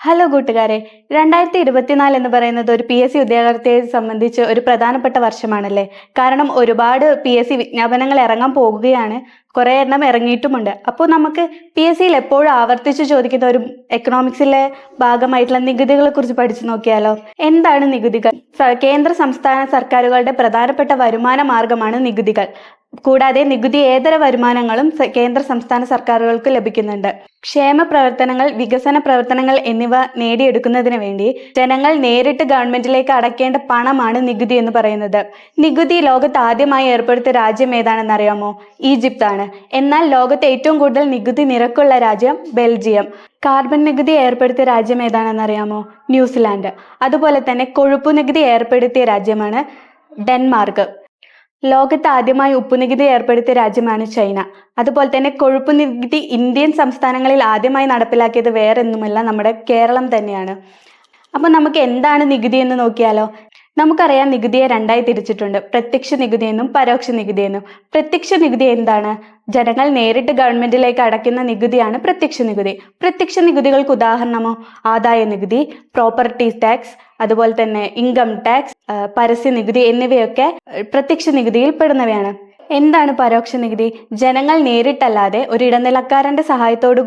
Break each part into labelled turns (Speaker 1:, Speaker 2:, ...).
Speaker 1: Hello കൂട്ടുകാരെ രണ്ടായിരത്തി ഇരുപത്തിനാല് എന്ന് പറയുന്നത് ഒരു പി എസ് സി ഉദ്യോഗാർത്ഥിയെ സംബന്ധിച്ച് ഒരു പ്രധാനപ്പെട്ട വർഷമാണല്ലേ? കാരണം ഒരുപാട് പി എസ് സി വിജ്ഞാപനങ്ങൾ ഇറങ്ങാൻ പോകുകയാണ് കുറേ എണ്ണം ഇറങ്ങിയിട്ടുമുണ്ട്. അപ്പോൾ നമുക്ക് പി എസ് സിയിൽ എപ്പോഴും ആവർത്തിച്ച് ചോദിക്കുന്ന ഒരു എക്കണോമിക്സിലെ ഭാഗമായിട്ടുള്ള നികുതികളെ കുറിച്ച് പഠിച്ചു നോക്കിയാലോ? എന്താണ് നികുതികൾ? കേന്ദ്ര സംസ്ഥാന സർക്കാരുകളുടെ പ്രധാനപ്പെട്ട വരുമാന മാർഗമാണ് നികുതികൾ. കൂടാതെ നികുതി ഏതര വരുമാനങ്ങളും കേന്ദ്ര സംസ്ഥാന സർക്കാരുകൾക്ക് ലഭിക്കുന്നുണ്ട്. ക്ഷേമ പ്രവർത്തനങ്ങൾ വികസന പ്രവർത്തനങ്ങൾ എന്നിവ നേടിയെടുക്കുന്നതിന് വേണ്ടി ജനങ്ങൾ നേരിട്ട് ഗവൺമെന്റിലേക്ക് അടയ്ക്കേണ്ട പണമാണ് നികുതി എന്ന് പറയുന്നത്. നികുതി ലോകത്ത് ആദ്യമായി ഏർപ്പെടുത്തിയ രാജ്യം ഏതാണെന്ന് അറിയാമോ? ഈജിപ്ത് ആണ് എന്നാൽ ലോകത്ത് ഏറ്റവും കൂടുതൽ നികുതി നിരക്കുള്ള രാജ്യം ബെൽജിയം. കാർബൺ നികുതി ഏർപ്പെടുത്തിയ രാജ്യം ഏതാണെന്ന് അറിയാമോ? ന്യൂസിലാൻഡ്. അതുപോലെ തന്നെ കൊഴുപ്പ് നികുതി ഏർപ്പെടുത്തിയ രാജ്യമാണ് ഡെൻമാർക്ക്. ലോകത്ത് ആദ്യമായി ഉപ്പുനികുതി ഏർപ്പെടുത്തിയ രാജ്യമാണ് ചൈന. അതുപോലെ തന്നെ കൊഴുപ്പ് നികുതി ഇന്ത്യൻ സംസ്ഥാനങ്ങളിൽ ആദ്യമായി നടപ്പിലാക്കിയത് വേറെന്നുമല്ല നമ്മുടെ കേരളം തന്നെയാണ്. അപ്പോൾ നമുക്ക് എന്താണ് നികുതി എന്ന് നോക്കിയാലോ നമുക്കറിയാം നികുതിയെ രണ്ടായി തിരിച്ചിട്ടുണ്ട്. പ്രത്യക്ഷ നികുതി എന്നും പരോക്ഷ നികുതി എന്നും. പ്രത്യക്ഷ നികുതി എന്താണ്? ജനങ്ങൾ നേരിട്ട് ഗവൺമെന്റിലേക്ക് അടയ്ക്കുന്ന നികുതിയാണ് പ്രത്യക്ഷ നികുതി. പ്രത്യക്ഷ നികുതികൾക്ക് ഉദാഹരണമോ? ആദായ നികുതി പ്രോപ്പർട്ടി ടാക്സ് അതുപോലെ തന്നെ ഇൻകം ടാക്സ് പരസ്യ നികുതി എന്നിവയൊക്കെ പ്രത്യക്ഷ നികുതിയിൽ പെടുന്നവയാണ് എന്താണ് പരോക്ഷ നികുതി ജനങ്ങൾ നേരിട്ടല്ലാതെ ഒരു ഇടനിലക്കാരന്റെ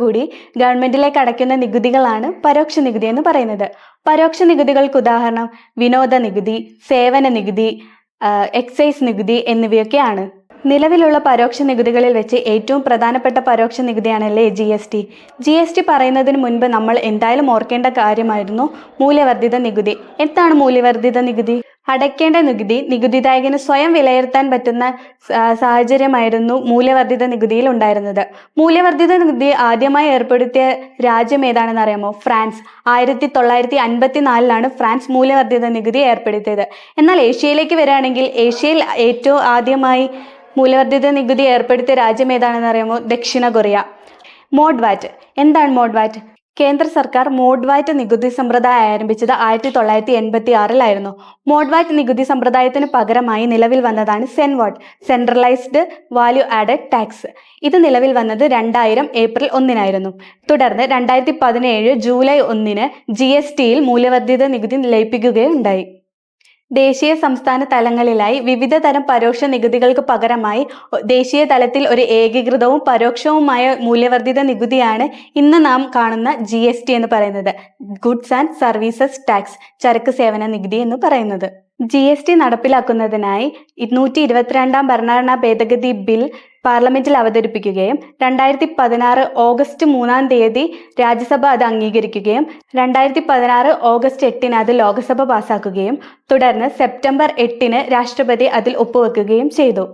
Speaker 1: കൂടി ഗവൺമെന്റിലേക്ക് അടയ്ക്കുന്ന നികുതികളാണ് പരോക്ഷ നികുതി എന്ന് പറയുന്നത്. പരോക്ഷ നികുതികൾക്ക് ഉദാഹരണം വിനോദ നികുതി സേവന നികുതി എക്സൈസ് നികുതി എന്നിവയൊക്കെയാണ്. നിലവിലുള്ള പരോക്ഷ നികുതികളിൽ വെച്ച് ഏറ്റവും പ്രധാനപ്പെട്ട പരോക്ഷ നികുതിയാണല്ലേ G S T? G S T പറയുന്നതിന് മുൻപ് നമ്മൾ എന്തായാലും ഓർക്കേണ്ട കാര്യമായിരുന്നു മൂല്യവർദ്ധിത നികുതി. എന്താണ് മൂല്യവർദ്ധിത നികുതി? അടയ്ക്കേണ്ട നികുതി നികുതിദായകന് സ്വയം വിലയിരുത്താൻ പറ്റുന്ന സാഹചര്യമായിരുന്നു മൂല്യവർദ്ധിത നികുതിയിൽ ഉണ്ടായിരുന്നത്. മൂല്യവർദ്ധിത നികുതി ആദ്യമായി ഏർപ്പെടുത്തിയ രാജ്യം ഏതാണെന്ന് അറിയാമോ? ഫ്രാൻസ്. ആയിരത്തി തൊള്ളായിരത്തി അൻപത്തി നാലിലാണ് ഫ്രാൻസ് മൂല്യവർദ്ധിത നികുതി ഏർപ്പെടുത്തിയത്. എന്നാൽ ഏഷ്യയിലേക്ക് വരികയാണെങ്കിൽ ഏഷ്യയിൽ ഏറ്റവും ആദ്യമായി മൂല്യവർദ്ധിത നികുതി ഏർപ്പെടുത്തിയ രാജ്യം ഏതാണെന്ന് അറിയാമോ? ദക്ഷിണ കൊറിയ. മോഡ്വാറ്റ്. എന്താണ് മോഡ് വാറ്റ് കേന്ദ്ര സർക്കാർ മോഡ് വാറ്റ് നികുതി സമ്പ്രദായം ആരംഭിച്ചത് ആയിരത്തി തൊള്ളായിരത്തി എൺപത്തി ആറിലായിരുന്നു മോഡ് വാറ്റ് നികുതി സമ്പ്രദായത്തിന് പകരമായി നിലവിൽ വന്നതാണ് CENVAT centralised value added tax. ഇത് നിലവിൽ വന്നത് രണ്ടായിരം ഏപ്രിൽ ഒന്നിനായിരുന്നു. തുടർന്ന് രണ്ടായിരത്തി പതിനേഴ് ജൂലൈ ഒന്നിന് ജി എസ് ടിയിൽ മൂല്യവർദ്ധിത നികുതി ലയിപ്പിക്കുകയുണ്ടായി. ദേശീയ സംസ്ഥാന തലങ്ങളിലായി വിവിധ തരം പരോക്ഷ നികുതികൾക്ക് പകരമായി ദേശീയ തലത്തിൽ ഒരു ഏകീകൃതവും പരോക്ഷവുമായ മൂല്യവർദ്ധിത നികുതിയാണ് ഇന്ന് നാം കാണുന്ന ജി എന്ന് പറയുന്നത്. ഗുഡ്സ് ആൻഡ് സർവീസസ് ടാക്സ് ചരക്ക് സേവന നികുതി എന്ന് പറയുന്നത്. ജി നടപ്പിലാക്കുന്നതിനായി ഇരുന്നൂറ്റി ഇരുപത്തിരണ്ടാം ഭരണഘടനാ ഭേദഗതി ബിൽ പാർലമെന്റിൽ അവതരിപ്പിക്കുകയും രണ്ടായിരത്തി പതിനാറ് ഓഗസ്റ്റ് മൂന്നാം തീയതി രാജ്യസഭ അത് അംഗീകരിക്കുകയും രണ്ടായിരത്തി പതിനാറ് ഓഗസ്റ്റ് എട്ടിന് അത് ലോക്സഭ പാസാക്കുകയും തുടർന്ന് സെപ്റ്റംബർ എട്ടിന് രാഷ്ട്രപതി അതിൽ ഒപ്പുവെക്കുകയും ചെയ്തു.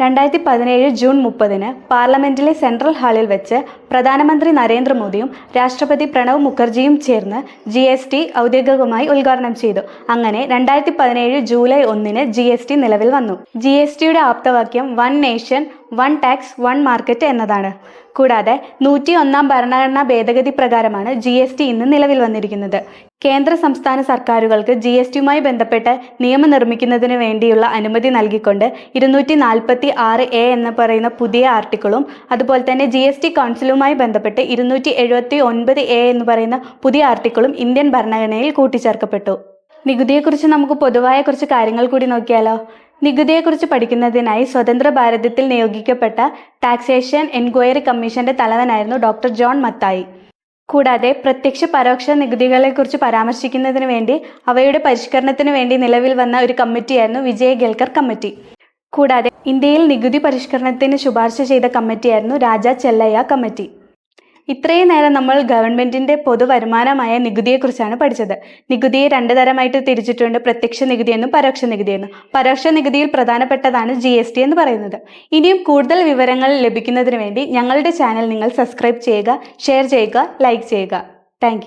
Speaker 1: രണ്ടായിരത്തി പതിനേഴ് ജൂൺ മുപ്പതിന് പാർലമെന്റിലെ സെൻട്രൽ ഹാളിൽ വെച്ച് പ്രധാനമന്ത്രി നരേന്ദ്രമോദിയും രാഷ്ട്രപതി പ്രണവ് മുഖർജിയും ചേർന്ന് ജി എസ് ടി ഔദ്യോഗികമായി ഉദ്ഘാടനം ചെയ്തു. അങ്ങനെ രണ്ടായിരത്തി പതിനേഴ് ജൂലൈ ഒന്നിന് ജി എസ് ടി നിലവിൽ വന്നു. ജി എസ് ടിയുടെ ആപ്തവാക്യം one nation one tax one market എന്നതാണ്. കൂടാതെ നൂറ്റി ഒന്നാം ഭരണഘടനാ ഭേദഗതി പ്രകാരമാണ് ജി എസ് ടി ഇന്ന് നിലവിൽ വന്നിരിക്കുന്നത്. കേന്ദ്ര സംസ്ഥാന സർക്കാരുകൾക്ക് ജി എസ് ടിയുമായി ബന്ധപ്പെട്ട് നിയമം നിർമ്മിക്കുന്നതിന് വേണ്ടിയുള്ള അനുമതി നൽകിക്കൊണ്ട് ഇരുന്നൂറ്റി നാൽപ്പത്തി ആറ് എ എന്ന് പറയുന്ന പുതിയ ആർട്ടിക്കിളും അതുപോലെ തന്നെ ജി എസ് ടി കൗൺസിലുമായി ബന്ധപ്പെട്ട് ഇരുന്നൂറ്റി എഴുപത്തി ഒൻപത് എ എന്ന് പറയുന്ന പുതിയ ആർട്ടിക്കിളും ഇന്ത്യൻ ഭരണഘടനയിൽ കൂട്ടിച്ചേർക്കപ്പെട്ടു. നികുതിയെക്കുറിച്ച് നമുക്ക് പൊതുവായ കുറച്ച് കാര്യങ്ങൾ കൂടി നോക്കിയാലോ? നികുതിയെക്കുറിച്ച് പഠിക്കുന്നതിനായി സ്വതന്ത്ര ഭാരതത്തിൽ നിയോഗിക്കപ്പെട്ട ടാക്സേഷൻ എൻക്വയറി കമ്മീഷന്റെ തലവനായിരുന്നു ഡോക്ടർ ജോൺ മത്തായി കൂടാതെ പ്രത്യക്ഷ പരോക്ഷ നികുതികളെക്കുറിച്ച് പരാമർശിക്കുന്നതിന് വേണ്ടി അവയുടെ പരിഷ്കരണത്തിന് വേണ്ടി നിലവിൽ വന്ന ഒരു കമ്മിറ്റിയായിരുന്നു വിജയ് ഗേൽക്കർ കമ്മിറ്റി. കൂടാതെ ഇന്ത്യയിൽ നികുതി പരിഷ്കരണത്തിന് ശുപാർശ ചെയ്ത കമ്മിറ്റിയായിരുന്നു രാജ ചെല്ലയ്യ കമ്മിറ്റി. ഇത്രയും നേരം നമ്മൾ ഗവൺമെന്റിന്റെ പൊതുവരുമാനമായ നികുതിയെക്കുറിച്ചാണ് പഠിച്ചത്. നികുതിയെ രണ്ട് തരമായിട്ട് തിരിച്ചിട്ടുണ്ട്. പ്രത്യക്ഷ നികുതി എന്നും പരോക്ഷ നികുതി എന്നും പരോക്ഷ നികുതിയിൽ പ്രധാനപ്പെട്ടതാണ് ജി എസ് ടി എന്ന് പറയുന്നത്. ഇനിയും കൂടുതൽ വിവരങ്ങൾ ലഭിക്കുന്നതിന് വേണ്ടി ഞങ്ങളുടെ ചാനൽ നിങ്ങൾ സബ്സ്ക്രൈബ് ചെയ്യുക ഷെയർ ചെയ്യുക ലൈക്ക് ചെയ്യുക. താങ്ക്